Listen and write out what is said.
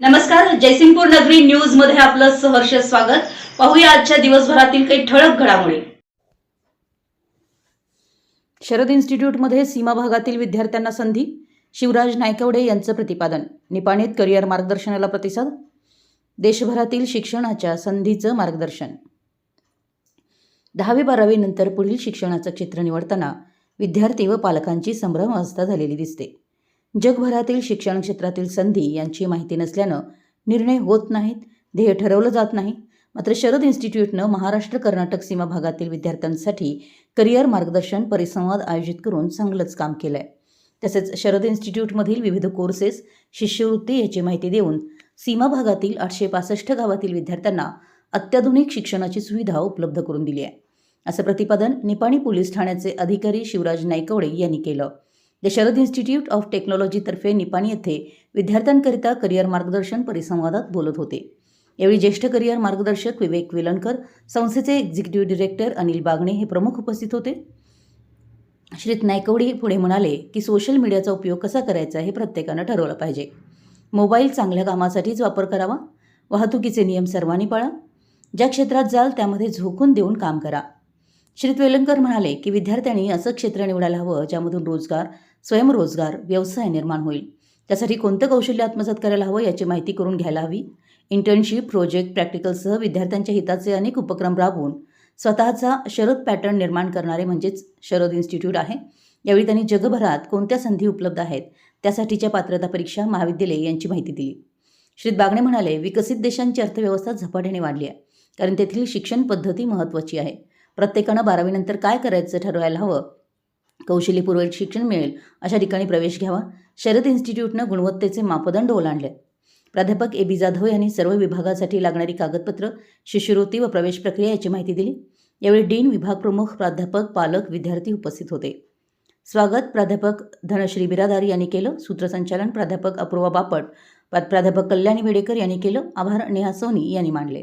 नमस्कार जयसिंगपूर नगरी न्यूजमध्ये आपलं सहर्ष स्वागत. पाहूया आजच्या दिवसभरातील काही ठळक घडामोडी. शरद इन्स्टिट्यूटमध्ये सीमा भागातील विद्यार्थ्यांना संधी शिवराज नायकवडे यांचं प्रतिपादन निपाणीत करिअर मार्गदर्शनाला प्रतिसाद देशभरातील शिक्षणाच्या संधीचं मार्गदर्शन. दहावी बारावी नंतर पुढील शिक्षणाचं क्षेत्र निवडताना विद्यार्थी व पालकांची संभ्रम अवस्था झालेली दिसते. जगभरातील शिक्षण क्षेत्रातील संधी यांची माहिती नसल्यानं निर्णय होत नाहीत ध्येय ठरवलं जात नाही. मात्र शरद इन्स्टिट्यूटनं महाराष्ट्र कर्नाटक सीमा भागातील विद्यार्थ्यांसाठी करिअर मार्गदर्शन परिसंवाद आयोजित करून चांगलंच काम केलं आहे तसेच शरद इन्स्टिट्यूटमधील विविध कोर्सेस शिष्यवृत्ती याची माहिती देऊन सीमा भागातील आठशे पासष्ट गावातील विद्यार्थ्यांना अत्याधुनिक शिक्षणाची सुविधा उपलब्ध करून दिली आहे. असं प्रतिपादन निपाणी पोलीस ठाण्याचे अधिकारी शिवराज नायकवडे यांनी केलं. शरद इन्स्टिट्यूट ऑफ टेक्नॉलॉजीतर्फे निपाणी येथे विद्यार्थ्यांकरिता करिअर मार्गदर्शन परिसंवादात बोलत होते. यावेळी ज्येष्ठ करिअर मार्गदर्शक विवेक विलनकर संस्थेचे एक्झिक्युटिव्ह डिरेक्टर अनिल बागणे हे प्रमुख उपस्थित होते. श्रीत नायकवडी पुढे म्हणाले की सोशल मीडियाचा उपयोग कसा करायचा हे प्रत्येकानं ठरवलं पाहिजे. मोबाईल चांगल्या कामासाठीच वापर करावा. वाहतुकीचे नियम सर्वांनी पाळा. ज्या क्षेत्रात जाल त्यामध्ये झोकून देऊन काम करा. श्रीत वेलंकर म्हणाले की विद्यार्थ्यांनी असं क्षेत्र निवडायला हवं ज्यामधून रोजगार स्वयंरोजगार व्यवसाय निर्माण होईल. त्यासाठी कोणतं कौशल्य आत्मसात करायला हवं याची माहिती करून घ्यायला हवी. इंटर्नशिप प्रोजेक्ट प्रॅक्टिकलसह विद्यार्थ्यांच्या हिताचे अनेक उपक्रम राबवून स्वतःचा शरद पॅटर्न निर्माण करणारे म्हणजेच शरद इन्स्टिट्यूट आहे. यावेळी त्यांनी जगभरात कोणत्या संधी उपलब्ध आहेत त्यासाठीच्या पात्रता परीक्षा महाविद्यालय यांची माहिती दिली. श्री बागणे म्हणाले विकसित देशांची अर्थव्यवस्था झपाट्याने वाढली आहे कारण तेथील शिक्षण पद्धती महत्त्वाची आहे. प्रत्येकानं बारावीनंतर काय करायचं ठरवायला हवं? कौशल्यपूर्वक शिक्षण मिळेल अशा ठिकाणी प्रवेश घ्यावा. शरद इन्स्टिट्यूटनं गुणवत्तेचे मापदंड ओलांडले. प्राध्यापक ए बी जाधव यांनी सर्व विभागासाठी लागणारी कागदपत्र शिष्यवृत्ती व प्रवेश प्रक्रिया याची माहिती दिली. यावेळी डीन विभाग प्रमुख प्राध्यापक पालक विद्यार्थी उपस्थित होते. स्वागत प्राध्यापक धनश्री बिरादारी यांनी केलं. सूत्रसंचालन प्राध्यापक अपूर्वा बापट प्राध्यापक कल्याणी वेडेकर यांनी केलं. आभार नेहा सोनी यांनी मांडले.